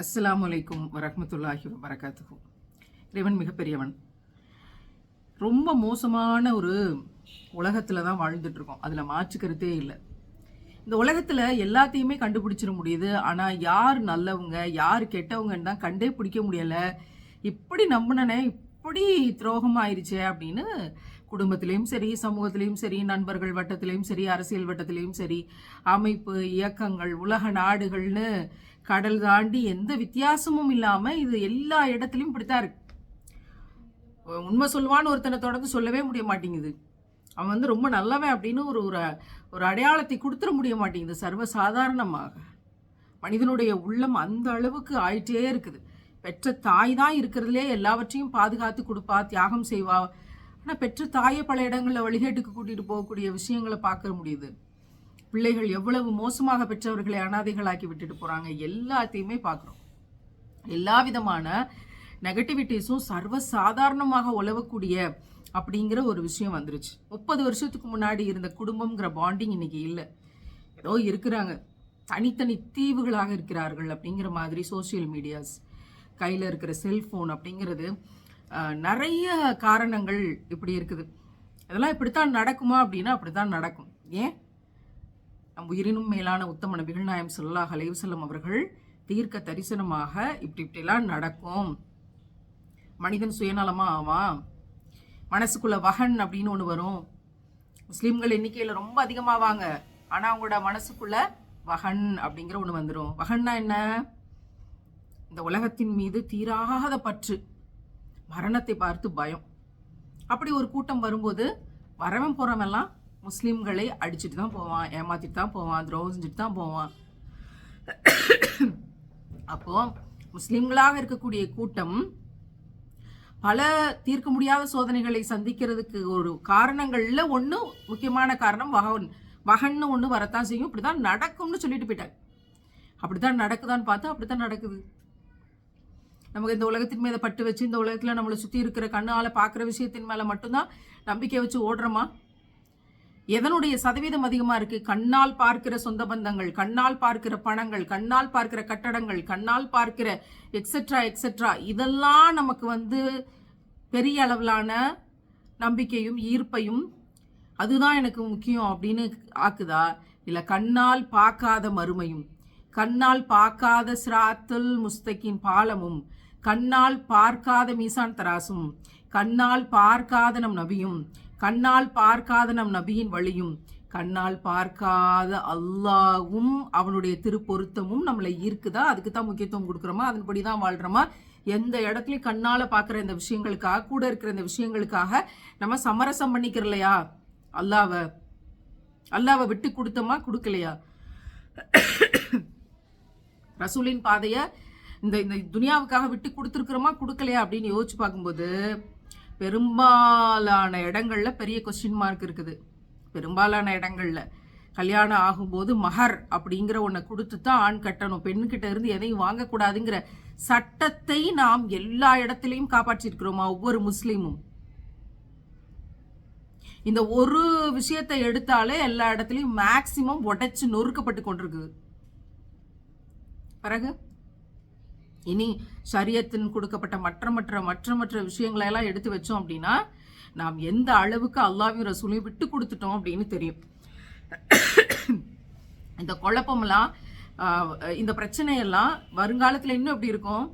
அஸ்லாம் அலைக்கும் வரமத்துல்லாஹி வரகாத்துக்கும் இறைவன் மிகப்பெரியவன். ரொம்ப மோசமான ஒரு உலகத்தில் தான் வாழ்ந்துட்டுருக்கோம். அதில் மாற்றுக்கிறதே இல்லை. இந்த உலகத்தில் எல்லாத்தையுமே கண்டுபிடிச்சிட முடியுது. ஆனால் யார் நல்லவங்க யார் கெட்டவங்கன்னு தான் கண்டே பிடிக்க முடியலை. இப்படி நம்பினனே இப்படி துரோகம் ஆயிடுச்சே அப்படின்னு குடும்பத்திலையும் சரி சமூகத்திலையும் சரி நண்பர்கள் வட்டத்திலையும் சரி அரசியல் வட்டத்திலையும் சரி அமைப்பு இயக்கங்கள் உலக நாடுகள்னு கடல் தாண்டி எந்த வித்தியாசமும் இல்லாமல் இது எல்லா இடத்துலையும் இப்படித்தான் இருக்கு. உண்மை சொல்லுவான்னு ஒருத்தனை தொடர்ந்து சொல்லவே முடிய மாட்டேங்குது. அவன் வந்து ரொம்ப நல்லவன் அப்படின்னு ஒரு ஒரு ஒரு அடையாளத்தை கொடுத்துட முடிய மாட்டேங்குது சர்வ சாதாரணமாக மனிதனுடைய உள்ளம் அந்த அளவுக்கு ஆயிட்டே இருக்குது. பெற்ற தாய் தான் இருக்கிறதுலே எல்லாவற்றையும் பாதுகாத்து கொடுப்பா தியாகம் செய்வா. ஆனால் பெற்ற தாயை பல இடங்களில் வழிகேட்டுக்கு கூட்டிகிட்டு போகக்கூடிய விஷயங்களை பார்க்க முடியுது. பிள்ளைகள் எவ்வளவு மோசமாக பெற்றவர்களை அனாதைகளாக்கி விட்டுட்டு போகிறாங்க எல்லாத்தையுமே பார்க்குறோம். எல்லா விதமான நெகட்டிவிட்டிஸும் சர்வ சாதாரணமாக உழவக்கூடிய அப்படிங்கிற ஒரு விஷயம் வந்துருச்சு. முப்பது வருஷத்துக்கு முன்னாடி இருந்த குடும்பம்ங்கிற பாண்டிங் இன்னைக்கு இல்லை. ஏதோ இருக்கிறாங்க. தனித்தனி தீவுகளாக இருக்கிறார்கள் அப்படிங்கிற மாதிரி சோஷியல் மீடியாஸ் கையில் இருக்கிற செல்ஃபோன் அப்படிங்கிறது நிறைய காரணங்கள் இப்படி இருக்குது. இதெல்லாம் இப்படித்தான் நடக்குமா அப்படின்னா அப்படித்தான் நடக்கும். ஏன்? நம் உயிரினும் மேலான உத்தம நபிகள் நாயம் ஸல்லல்லாஹு அலைஹி அவர்கள் தீர்க்க தரிசனமாக இப்படி இப்படிலாம் நடக்கும். மனிதன் சுயநலமா ஆவான் மனசுக்குள்ள வகன் அப்படின்னு ஒன்று வரும். முஸ்லீம்கள் எண்ணிக்கையில் ரொம்ப அதிகமாவாங்க. ஆனால் அவங்களோட மனசுக்குள்ள வகன் அப்படிங்கிற ஒன்று வந்துடும் வகன்னா என்ன? இந்த உலகத்தின் மீது தீராத பற்று மரணத்தை பார்த்து பயம். அப்படி ஒரு கூட்டம் வரும்போது வரவன் போகிறவெல்லாம் முஸ்லீம்களை அடிச்சுட்டு தான் போவான் ஏமாத்திட்டு தான் போவான் துரோகம் செஞ்சுட்டு தான் போவான். அப்போ முஸ்லீம்களாக இருக்கக்கூடிய கூட்டம் பல தீர்க்க முடியாத சோதனைகளை சந்திக்கிறதுக்கு ஒரு காரணங்களில் ஒன்று முக்கியமான காரணம் வகன் வகன்னு ஒன்று வரத்தான் செய்யும். இப்படிதான் நடக்கும்னு சொல்லிட்டு போயிட்டாங்க அப்படித்தான் நடக்குதான்னு பார்த்தா அப்படித்தான் நடக்குது. நமக்கு இந்த உலகத்தின் மேலே பட்டு வச்சு இந்த உலகத்தில் நம்மளை சுற்றி இருக்கிற கண்ணால் பார்க்குற விஷயத்தின் மேலே மட்டும்தான் நம்பிக்கை வச்சு ஓடுறோமா? எதனுடைய சதவீதம் அதிகமாக இருக்கு? கண்ணால் பார்க்கிற சொந்த பந்தங்கள் கண்ணால் பார்க்கிற பணங்கள் கண்ணால் பார்க்கிற கட்டடங்கள் கண்ணால் பார்க்கிற எக்ஸெட்ரா எக்ஸெட்ரா இதெல்லாம் நமக்கு வந்து பெரிய அளவிலான நம்பிக்கையும் ஈர்ப்பையும் அதுதான் எனக்கு முக்கியம் அப்படின்னு ஆக்குதா? இல்லை கண்ணால் பார்க்காத மறுமையும் கண்ணால் பார்க்காத சிராத்துல் முஸ்தகின் பாலமும் கண்ணால் பார்க்காத மீசான் தராசும் கண்ணால் பார்க்காத நம் நபியும் கண்ணால் பார்க்காத நம் நபியின் வழியும் கண்ணால் பார்க்காத அல்லாவும் அவனுடைய திருப்பொருத்தமும் நம்மளை ஈர்க்குதா? அதுக்கு தான் முக்கியத்துவம் கொடுக்குறோமா? அதன்படி தான் வாழ்கிறோமா எந்த இடத்துலையும் கண்ணால் பார்க்குற இந்த விஷயங்களுக்காக கூட இருக்கிற இந்த விஷயங்களுக்காக நம்ம சமரசம் பண்ணிக்கிறலையா? இல்லையா அல்லாவை அல்லாவை விட்டு கொடுத்தோமா? கொடுக்கலையா? ரசூலின் பாதையை இந்த இந்த துனியாவுக்காக விட்டு கொடுத்துருக்குறோமா? கொடுக்கலையா? அப்படின்னு யோசிச்சு பார்க்கும்போது பெரும்பாலான இடங்களில் பெரிய கொஸ்டின் மார்க் இருக்குது. பெரும்பாலான இடங்களில். கல்யாணம் ஆகும்போது மகர் அப்படிங்கிற ஒன்றை கொடுத்து தான் ஆண் கட்டணும். பெண்ணுக்கிட்ட இருந்து எதையும் வாங்கக்கூடாதுங்கிற சட்டத்தை நாம் எல்லா இடத்துலையும் காப்பாற்றிருக்கிறோமா ஒவ்வொரு முஸ்லீமும்? இந்த ஒரு விஷயத்தை எடுத்தாலே எல்லா இடத்துலையும் மேக்சிமம் உடைச்சு நொறுக்கப்பட்டு கொண்டிருக்குது. பிறகு? இனி சரியத்தின் கொடுக்கப்பட்ட மற்ற மற்ற மற்ற மற்ற விஷயங்களை எல்லாம் எடுத்து வச்சோம் அப்படின்னா நாம் எந்த அளவுக்கு அல்லாவையும் ரசூலையும் விட்டு கொடுத்துட்டோம் அப்படின்னு தெரியும். இந்த குழப்பமெல்லாம் இந்த பிரச்சனையெல்லாம் வருங்காலத்தில் இன்னும் எப்படி இருக்கும்?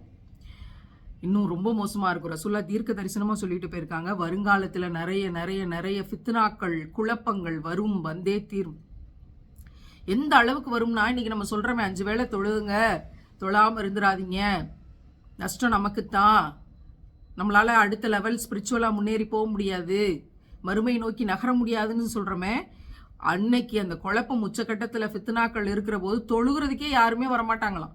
இன்னும் ரொம்ப மோசமாக இருக்கும். ரசூல்லா தீர்க்க தரிசனமாக சொல்லிட்டு போயிருக்காங்க. வருங்காலத்தில் நிறைய நிறைய நிறைய ஃபித்னாக்கள் குழப்பங்கள் வரும் வந்தே தீரும். எந்த அளவுக்கு வரும்னா இன்னைக்கு நம்ம சொல்கிறோமே அஞ்சு வேளை தொழுதுங்க. தொழாமல் இருந்துடாதீங்க நஷ்டம் நமக்குத்தான். நம்மளால் அடுத்த லெவல் ஸ்பிரிச்சுவலாக முன்னேறி போக முடியாது. மறுமை நோக்கி நகர முடியாதுன்னு சொல்கிறோமே அன்னைக்கு அந்த குழப்பம் உச்சக்கட்டத்தில் ஃபித்னாக்கள் இருக்கிற போது தொழுகிறதுக்கே யாருமே வரமாட்டாங்களாம்.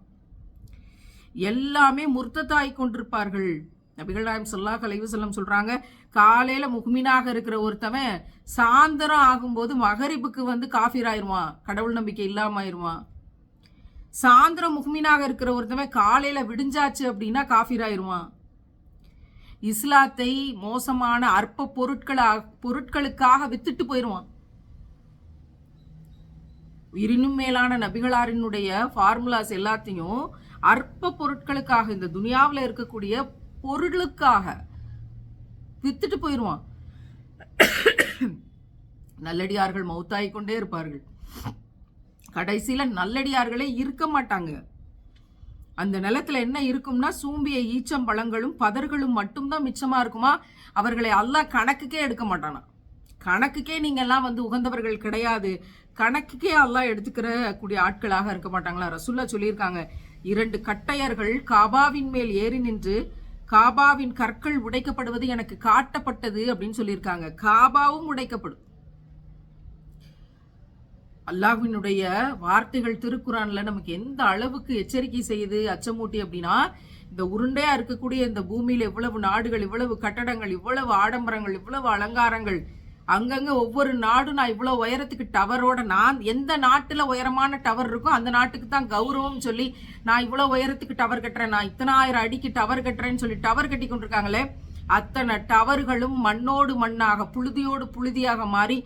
எல்லாமே முர்த்தத்தாய் கொண்டிருப்பார்கள். நபிகள் நாயம் ஸல்லல்லாஹு அலைஹி சொல்கிறாங்க காலையில் காலையில இருக்கிற ஒருத்தவன் சாயந்தரம் ஆகும்போது மகரிபுக்கு வந்து காஃபிராயிருவான் கடவுள் நம்பிக்கை இல்லாமல் ஆயிடுவான் சாயந்தரம் முஹ்மினாக இருக்கிற ஒருத்தவன் காலையில விடிஞ்சாச்சு அப்படின்னா காஃபிராயிருவான் இஸ்லாத்தை மோசமான அற்ப பொருட்களா பொருட்களுக்காக வித்துட்டு போயிடுவான் உயிரினும் மேலான நபிகளாரினுடைய ஃபார்முலாஸ் எல்லாத்தையும் அற்ப பொருட்களுக்காக இந்த துனியாவில் இருக்கக்கூடிய பொருளுக்காக வித்துட்டு போயிடுவான் நல்லடியார்கள் மௌத்தாய் கொண்டே இருப்பார்கள் கடைசியில நல்லடியார்களே இருக்க மாட்டாங்க. அந்த நிலத்துல என்ன இருக்கும்னா சூம்பிய ஈச்சம் பழங்களும் பதர்களும் மட்டும்தான் மிச்சமா இருக்குமா? அவர்களை எல்லாம் கணக்குக்கே எடுக்க மாட்டானா? கணக்குக்கே நீங்க எல்லாம் வந்து உகந்தவர்கள் கிடையாது. கணக்குக்கே எல்லாம் எடுத்துக்கிற கூடிய ஆட்களாக இருக்க மாட்டாங்களா? ரசுல்லா சொல்லியிருக்காங்க இரண்டு கட்டையர்கள் காபாவின் மேல் ஏறி நின்று காபாவின் கற்கள் உடைக்கப்படுவது எனக்கு காட்டப்பட்டது அப்படின்னு சொல்லியிருக்காங்க. காபாவும் உடைக்கப்படும். அல்லாஹ்வினுடைய வார்த்தைகள் திருக்குறான்ல நமக்கு எந்த அளவுக்கு எச்சரிக்கை செய்யுது அச்சமூட்டி அப்படின்னா இந்த உருண்டையா இருக்கக்கூடிய இந்த பூமியில இவ்வளவு நாடுகள் இவ்வளவு கட்டடங்கள் இவ்வளவு ஆடம்பரங்கள் இவ்வளவு அலங்காரங்கள் அங்கங்க ஒவ்வொரு நாடும் நான் இவ்வளவு உயரத்துக்கு டவரோட நான் எந்த நாட்டுல உயரமான டவர் இருக்கோ அந்த நாட்டுக்கு தான் கௌரவம் சொல்லி நான் இவ்வளவு உயரத்துக்கு டவர் கட்டுறேன் நான் இத்தனாயிரம் அடிக்கு டவர் கட்டுறேன்னு சொல்லி டவர் கட்டி கொண்டிருக்காங்களே அத்தனை டவர்களும் மண்ணோடு மண்ணாக புழுதியோடு புழுதியாக மாறி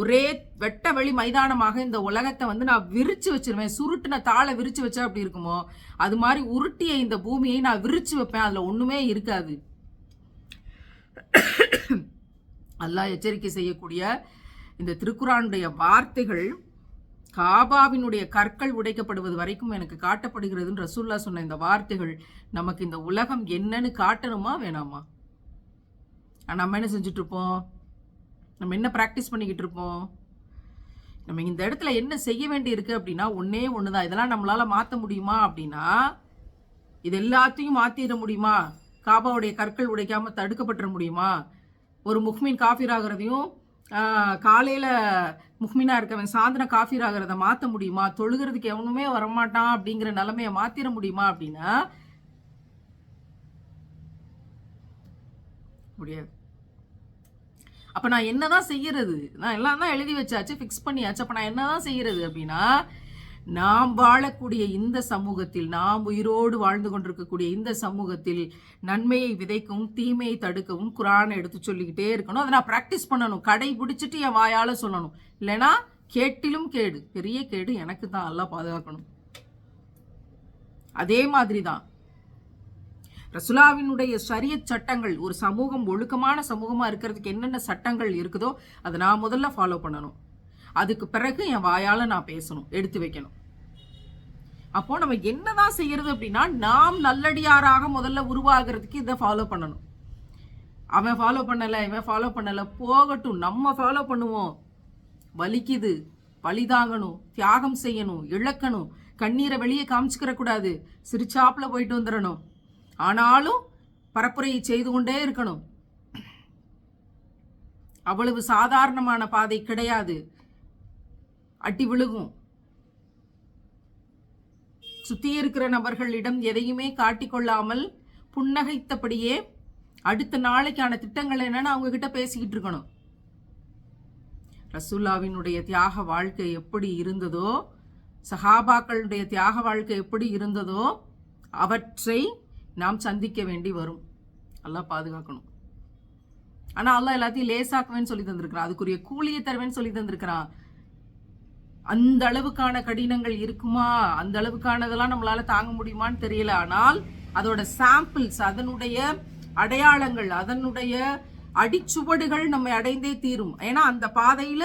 ஒரே வெட்ட வெளி மைதானமாக இந்த உலகத்தை வந்து நான் விரிச்சு வச்சிருவேன். சுருட்டுன தாளை விரிச்சு வச்சா அப்படி இருக்குமோ? அது மாதிரி உருட்டிய இந்த பூமியை நான் விரிச்சு வைப்பேன். அதுல ஒண்ணுமே இருக்காது. அல்லாஹ் எச்சரிக்கை செய்யக்கூடிய இந்த திருக்குறானுடைய வார்த்தைகள் காபாவினுடைய கற்கள் உடைக்கப்படுவது வரைக்கும் எனக்கு காட்டப்படுகிறதுன்னு ரசூல்லா சொன்ன இந்த வார்த்தைகள் நமக்கு இந்த உலகம் என்னன்னு காட்டணுமா வேணாமா? நம்ம என்ன செஞ்சுட்டு இருப்போம்? நம்ம என்ன ப்ராக்டிஸ் பண்ணிக்கிட்டு இருப்போம் நம்ம இந்த இடத்துல என்ன செய்ய வேண்டி இருக்குது அப்படின்னா ஒன்று தான் இதெல்லாம் நம்மளால் மாற்ற முடியுமா அப்படின்னா இது எல்லாத்தையும் மாற்றிட முடியுமா? காபாவுடைய கற்கள் உடைக்காமல் தடுக்கப்பட்டுற முடியுமா? ஒரு முஹ்மின் காஃபீர் ஆகிறதையும் காலையில் காலையில இருக்கவன் சாயந்தர காஃபீர் ஆகிறத மாற்ற முடியுமா? தொழுகிறதுக்கு எவனுமே வரமாட்டான் அப்படிங்கிற நிலமையை மாற்றிட முடியுமா அப்படின்னா முடியாது. அப்போ நான் என்னதான் செய்யறது? நான் எல்லாம் தான் எழுதி வச்சாச்சு ஃபிக்ஸ் பண்ணியாச்சு. அப்போ நான் என்னதான் செய்யறது அப்படின்னா நாம் வாழக்கூடிய இந்த சமூகத்தில் நாம் உயிரோடு வாழ்ந்து கொண்டிருக்கக்கூடிய இந்த சமூகத்தில் நன்மையை விதைக்கவும் தீமையை தடுக்கவும் குரானை எடுத்து சொல்லிக்கிட்டே இருக்கணும். அதை நான் ப்ராக்டிஸ் பண்ணணும். கடைபிடிச்சிட்டு என் வாயால் சொல்லணும். இல்லைன்னா கேட்டிலும் கேடு. பெரிய கேடு எனக்கு தான். எல்லாம் பாதுகாக்கணும். அதே மாதிரி தான் ரசுலாவினுடைய சரிய சட்டங்கள் ஒரு சமூகம் ஒழுக்கமான சமூகமாக இருக்கிறதுக்கு என்னென்ன சட்டங்கள் இருக்குதோ அதை நான் முதல்ல ஃபாலோ பண்ணணும். அதுக்கு பிறகு என் வாயால் நான் பேசணும் எடுத்து வைக்கணும். அப்போ நம்ம என்னதான் செய்யறது அப்படின்னா நாம் நல்லடியாராக முதல்ல உருவாகிறதுக்கு இதை ஃபாலோ பண்ணணும். அவன் ஃபாலோ பண்ணலை இவன் ஃபாலோ பண்ணலை போகட்டும் நம்ம ஃபாலோ பண்ணுவோம். வலிக்குது பழிதாங்கணும் தியாகம் செய்யணும் இழக்கணும் கண்ணீரை வெளியே காமிச்சுக்கிற கூடாது சிரிச்சாப்புல போயிட்டு வந்துடணும் ஆனாலும் பரப்புரையை செய்து கொண்டே இருக்கணும். அவ்வளவு சாதாரணமான பாதை கிடையாது. அட்டி விழுகும். சுத்தி இருக்கிற நபர்களிடம் எதையுமே காட்டிக்கொள்ளாமல் புன்னகைத்தபடியே அடுத்த நாளைக்கான திட்டங்கள் என்னன்னு அவங்க கிட்ட பேசிக்கிட்டு இருக்கணும். ரசூல்லாவினுடைய தியாக வாழ்க்கை எப்படி இருந்ததோ சஹாபாக்களுடைய தியாக வாழ்க்கை எப்படி இருந்ததோ அவற்றை நாம் சந்திக்க வேண்டி வரும். எல்லாம் பாதுகாக்கணும். ஆனா அல்லா எல்லாத்தையும் லேசாக்குவேன்னு சொல்லி தந்திருக்கிறான். அதுக்குரிய கூலியை தருவேன்னு சொல்லி தந்திருக்கிறான். அந்த அளவுக்கான கடினங்கள் இருக்குமா? அந்த அளவுக்கானதெல்லாம் நம்மளால தாங்க முடியுமான்னு தெரியல. ஆனால் அதோட சாம்பிள்ஸ் அதனுடைய அடையாளங்கள் அதனுடைய அடிச்சுவடுகள் நம்மை அடைந்தே தீரும். ஏன்னா அந்த பாதையில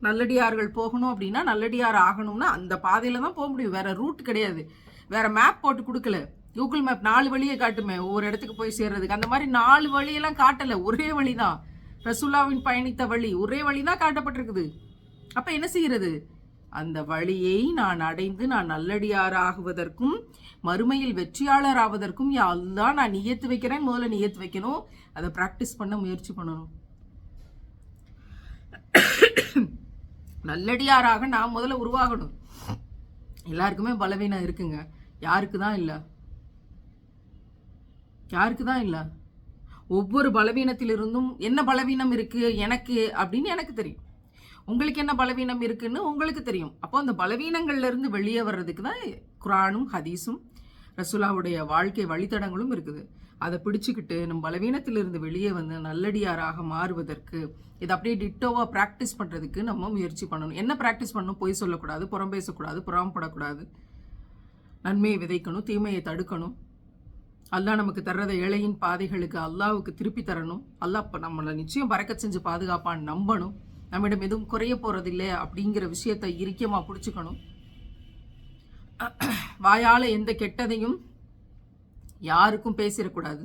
நல்லடியார்கள் போகணும் அப்படின்னா நல்லடியார் ஆகணும்னா அந்த பாதையில தான் போக முடியும். வேற ரூட் கிடையாது. வேற மேப் போட்டு கொடுக்கல. கூகுள் மேப் நாலு வழியை காட்டுமே ஒவ்வொரு இடத்துக்கு போய் சேர்றதுக்கு. அந்த மாதிரி நாலு வழியெல்லாம் காட்டலை ஒரே வழி தான் ரசுல்லாவின் பயணித்த வழி ஒரே வழி தான் காட்டப்பட்டிருக்குது. அப்போ என்ன செய்கிறது அந்த வழியை நான் அடைந்து நான் நல்லடியாராகுவதற்கும் மறுமையில் வெற்றியாளர் ஆவதற்கும் அதுதான் நான் நியத்து வைக்கிறேன் முதல்ல நியத்து வைக்கணும். அதை ப்ராக்டிஸ் பண்ண முயற்சி பண்ணணும். நல்லடியாராக நான் முதல்ல உருவாகணும். எல்லாருக்குமே பலவீனம் இருக்குங்க. யாருக்கு தான் இல்லை? யாருக்கு தான் இல்லை? ஒவ்வொரு பலவீனத்திலிருந்தும் என்ன பலவீனம் இருக்குது எனக்கு அப்படின்னு எனக்கு தெரியும். உங்களுக்கு என்ன பலவீனம் இருக்குன்னு உங்களுக்கு தெரியும். அப்போ அந்த பலவீனங்கள்லேருந்து வெளியே வர்றதுக்கு தான் குரானும் ஹதீஸும் ரசுலாவுடைய வாழ்க்கை வழித்தடங்களும் இருக்குது. அதை பிடிச்சிக்கிட்டு நம்ம பலவீனத்திலிருந்து வெளியே வந்து நல்லடியாராக மாறுவதற்கு இதை அப்படியே டிட்டோவாக ப்ராக்டிஸ் பண்ணுறதுக்கு நம்ம முயற்சி பண்ணணும். என்ன ப்ராக்டிஸ் பண்ணணும்? பொய் சொல்லக்கூடாது புறம் பேசக்கூடாது புறம்படக்கூடாது நன்மையை விதைக்கணும் தீமையை தடுக்கணும். அல்லாஹ் நமக்கு தர்றத ஏழையின் பாதைகளுக்கு அல்லாவுக்கு திருப்பி தரணும். அல்லாஹ் இப்போ நம்மளை நிச்சயம் பறக்க செஞ்சு பாதுகாப்பான்னு நம்பணும். நம்மிடம் எதுவும் குறைய போறதில்லை அப்படிங்கிற விஷயத்தை இறுக்கியமாக பிடிச்சிக்கணும். வாயால் எந்த கெட்டதையும் யாருக்கும் பேசிடக்கூடாது.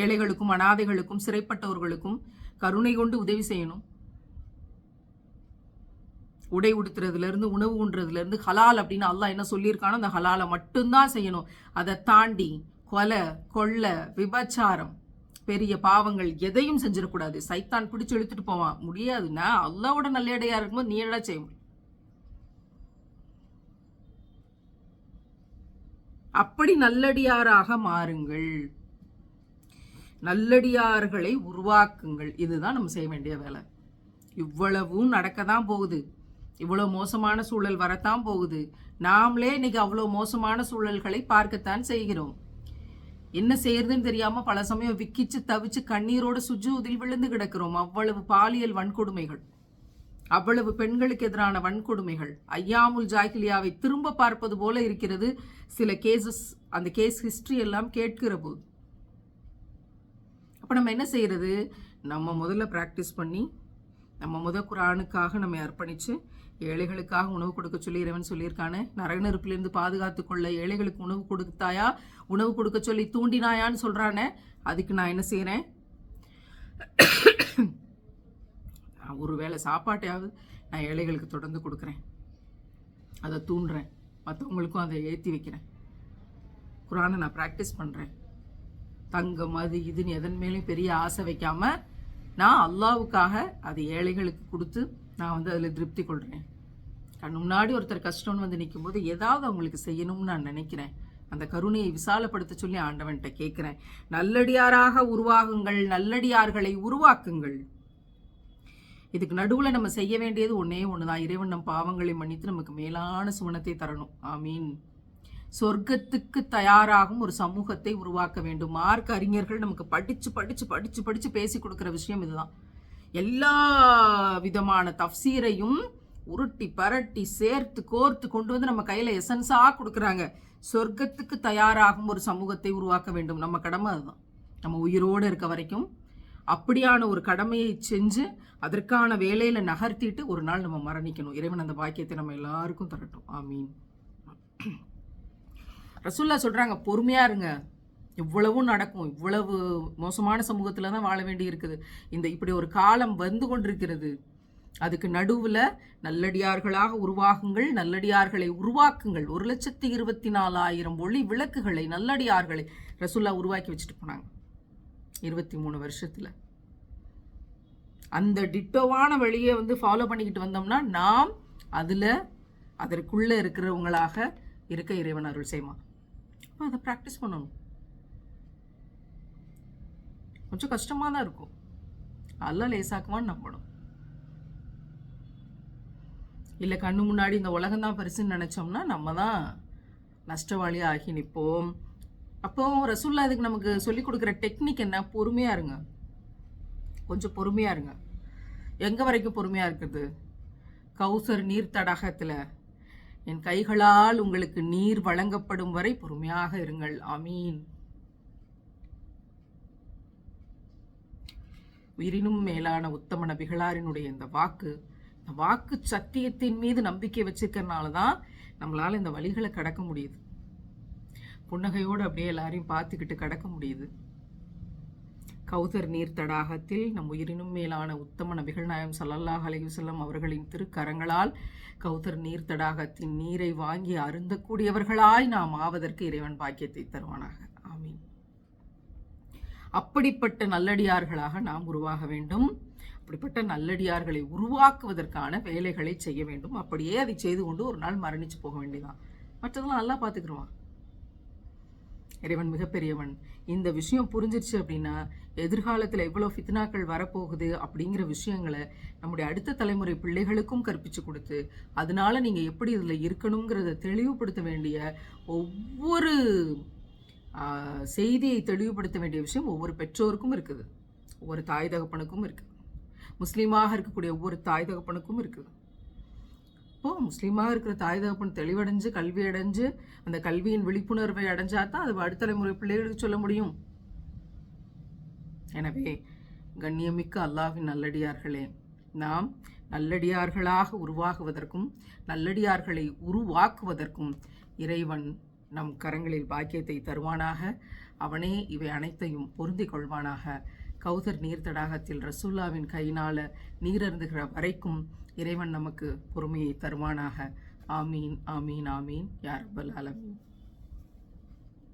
ஏழைகளுக்கும் அனாதைகளுக்கும் சிறைப்பட்டவர்களுக்கும் கருணை கொண்டு உதவி செய்யணும். உடை உடுத்துறதுலேருந்து உணவு உண்றதுலேருந்து ஹலால் அப்படின்னு அல்லாஹ் என்ன சொல்லியிருக்கானோ அந்த ஹலாலை மட்டும்தான் செய்யணும். அதை தாண்டி கொலை கொள்ளை விபச்சாரம் பெரிய பாவங்கள் எதையும் செஞ்சிடக்கூடாது. சைத்தான் பிடிச்சி இழுத்துட்டு போவான். முடியாதுன்னா அல்லாவோட நல்லடையா இருக்கும்போது நீ எடா செய்ய முடியும்? அப்படி நல்லடியாராக மாறுங்கள். நல்லடியார்களை உருவாக்குங்கள். இதுதான் நம்ம செய்ய வேண்டிய வேலை. இவ்வளவும் நடக்க தான் போகுது. இவ்வளோ மோசமான சூழல் வரத்தான் போகுது. நாமளே இன்னைக்கு அவ்வளோ மோசமான சூழல்களை பார்க்கத்தான் செய்கிறோம். என்ன செய்யறதுன்னு தெரியாம பல சமயம் விக்கிச்சு தவிச்சு கண்ணீரோடு சுஜூதில் விழுந்து கிடக்கிறோம். அவ்வளவு பாலியல் வன்கொடுமைகள். அவ்வளவு பெண்களுக்கு எதிரான வன்கொடுமைகள். ஐயாமுல் ஜாகிலியாவை திரும்ப பார்ப்பது போல இருக்கிறது சில கேசஸ் அந்த கேஸ் ஹிஸ்டரி எல்லாம் கேட்கிற போது. அப்போ நம்ம என்ன செய்கிறது நம்ம முதல்ல ப்ராக்டிஸ் பண்ணி நம்ம முத குரானுக்காக நம்ம அர்ப்பணித்து ஏழைகளுக்காக உணவு கொடுக்க சொல்லி இறைவன் சொல்லியிருக்கானே? நரகநெருப்பிலிருந்து பாதுகாத்து கொள்ள ஏழைகளுக்கு உணவு கொடுத்தாயா? உணவு கொடுக்க சொல்லி தூண்டினாயான்னு சொல்கிறானே அதுக்கு நான் என்ன செய்கிறேன் ஒரு வேளை சாப்பாட்டையாவது நான் ஏழைகளுக்கு தொடர்ந்து கொடுக்குறேன். அதை தூண்டுறேன். மற்றவங்களுக்கும் அதை ஏற்றி வைக்கிறேன். குரானை நான் ப்ராக்டிஸ் பண்ணுறேன் தங்கம் அது இதுன்னு எதன் மேலேயும் பெரிய ஆசை வைக்காமல் நான் அல்லாவுக்காக அது ஏழைகளுக்கு கொடுத்து நான் வந்து அதில் திருப்தி கொள்கிறேன் கண் முன்னாடி ஒருத்தர் கஷ்டம்னு வந்து நிற்கும் போது ஏதாவது அவங்களுக்கு செய்யணும்னு நான் நினைக்கிறேன். அந்த கருணையை விசாலப்படுத்த சொல்லி ஆண்டவன்கிட்ட கேட்குறேன். நல்லடியாராக உருவாகுங்கள் நல்லடியார்களை உருவாக்குங்கள். இதுக்கு நடுவில் நம்ம செய்ய வேண்டியது ஒன்றே ஒன்று தான் இறைவன் நம் பாவங்களை மன்னித்து நமக்கு மேலான சுவனத்தை தரணும். ஆமீன். சொர்க்கத்துக்கு தயாராகும் ஒரு சமூகத்தை உருவாக்க வேண்டும். மார்க் அறிஞர்கள் நமக்கு படித்து படித்து படித்து படித்து பேசி கொடுக்குற விஷயம் இதுதான். எல்லா விதமான தஃசீரையும் உருட்டி பரட்டி சேர்த்து கோர்த்து கொண்டு வந்து நம்ம கையில் எசன்ஸாக கொடுக்குறாங்க. சொர்க்கத்துக்கு தயாராகும் ஒரு சமூகத்தை உருவாக்க வேண்டும். நம்ம கடமை அதுதான். நம்ம உயிரோடு இருக்க வரைக்கும் அப்படியான ஒரு கடமையை செஞ்சு அதற்கான வேலையில் நகர்த்திட்டு ஒரு நாள் நம்ம மரணிக்கணும். இறைவன் அந்த பாக்கியத்தை நம்ம எல்லாருக்கும் தரட்டும். ஆமீன். ரசுல்லா சொல்கிறாங்க பொறுமையாக இருங்க. இவ்வளவும் நடக்கும் இவ்வளவு மோசமான சமூகத்தில் தான் வாழ வேண்டி இருக்குது இந்த இப்படி ஒரு காலம் வந்து கொண்டிருக்கிறது. அதுக்கு நடுவில் நல்லடியார்களாக உருவாகுங்கள் நல்லடியார்களை உருவாக்குங்கள். ஒரு லட்சத்தி இருபத்தி நாலாயிரம் ஒளி விளக்குகளை நல்லடியார்களை ரசுல்லா உருவாக்கி வச்சுட்டு போனாங்க. இருபத்தி மூணு வருஷத்தில். அந்த டிட்டோவான வழியை வந்து ஃபாலோ பண்ணிக்கிட்டு வந்தோம்னா நாம் அதில் அதற்குள்ளே இருக்கிறவங்களாக இருக்க இறைவன் அருள் செய்வான். அதை ப்ராக்டிஸ் பண்ணணும். கொஞ்சம் கஷ்டமாக தான் இருக்கும். அல்ல லேசாக்குவான்னு நம்பணும். இல்லை கண்ணு முன்னாடி இந்த உலகம் தான் பெருசுன்னு நினச்சோம்னா நம்ம தான் நஷ்டவாளியாக ஆகி நிற்போம் அப்போ ரசுல்லா இதுக்கு நமக்கு சொல்லிக் கொடுக்குற டெக்னிக் என்ன? பொறுமையாக இருங்க. கொஞ்சம் பொறுமையாக இருங்க. எங்கே வரைக்கும் பொறுமையாக இருக்குது? கௌசர் நீர் தடாகத்தில். என் கைகளால் உங்களுக்கு நீர் வழங்கப்படும் வரை பொறுமையாக இருங்கள். அமீன் உயிரினும் மேலான உத்தம நபிகளாரினுடைய இந்த வாக்கு இந்த வாக்கு சத்தியத்தின் மீது நம்பிக்கை வச்சுருக்கறனால தான் நம்மளால் இந்த வழிகளை கடக்க முடியுது. புன்னகையோடு அப்படியே எல்லாரையும் பார்த்துக்கிட்டு கடக்க முடியுது. கௌதர் நீர் தடாகத்தில் நம் உயிரினும் மேலான உத்தம நபிகள் நாயம் சல்லல்லாஹ் அலையுசல்லம் அவர்களின் திருக்கரங்களால் கௌதர் நீர் தடாகத்தின் நீரை வாங்கி அருந்தக்கூடியவர்களாய் நாம் ஆவதற்கு இறைவன் பாக்கியத்தை தருவானாக. அப்படிப்பட்ட நல்லடியார்களாக நாம் உருவாக வேண்டும். அப்படிப்பட்ட நல்லடியார்களை உருவாக்குவதற்கான வேலைகளை செய்ய வேண்டும். அப்படியே அதை செய்து கொண்டு ஒரு நாள் மரணிச்சு போக வேண்டியதான் மற்றதெல்லாம் நல்லா பார்த்துக்கிடுவான் இறைவன் மிகப்பெரியவன். இந்த விஷயம் புரிஞ்சிருச்சு அப்படின்னா எதிர்காலத்தில் எவ்வளோ ஃபித்னாக்கள் வரப்போகுது அப்படிங்கிற விஷயங்களை நம்முடைய அடுத்த தலைமுறை பிள்ளைகளுக்கும் கற்பித்து கொடுத்து அதனால நீங்கள் எப்படி இதில் இருக்கணுங்கிறத தெளிவுபடுத்த வேண்டிய ஒவ்வொரு செய்தியை தெளிவுபடுத்த வேண்டிய விஷயம் ஒவ்வொரு பெற்றோருக்கும் இருக்குது. ஒவ்வொரு தாய் தகப்பனுக்கும் இருக்குது. முஸ்லீமாக இருக்கக்கூடிய ஒவ்வொரு தாய் தகப்பனுக்கும் இருக்குது. இப்போது முஸ்லீமாக இருக்கிற தாய் தகப்பன் தெளிவடைஞ்சு கல்வி அடைஞ்சு அந்த கல்வியின் விழிப்புணர்வை அடைஞ்சா தான் அது அடுத்த தலைமுறை பிள்ளைகளுக்கு சொல்ல முடியும். எனவே கண்ணியமிக்க அல்லாஹ்வின் நல்லடியார்களே நாம் நல்லடியார்களாக உருவாகுவதற்கும் நல்லடியார்களை உருவாக்குவதற்கும் இறைவன் நம் கரங்களில் பாக்கியத்தை தருவானாக. அவனே இவை அனைத்தையும் பொருந்திக் கொள்வானாக கௌதர் நீர் தடாகத்தில் ரசூல்லாவின் கையினால நீரருந்துகிற வரைக்கும் இறைவன் நமக்கு பொறுமையை தருவானாக. ஆமீன் ஆமீன் ஆமீன். யார் ரப்பல் ஆலமீன்.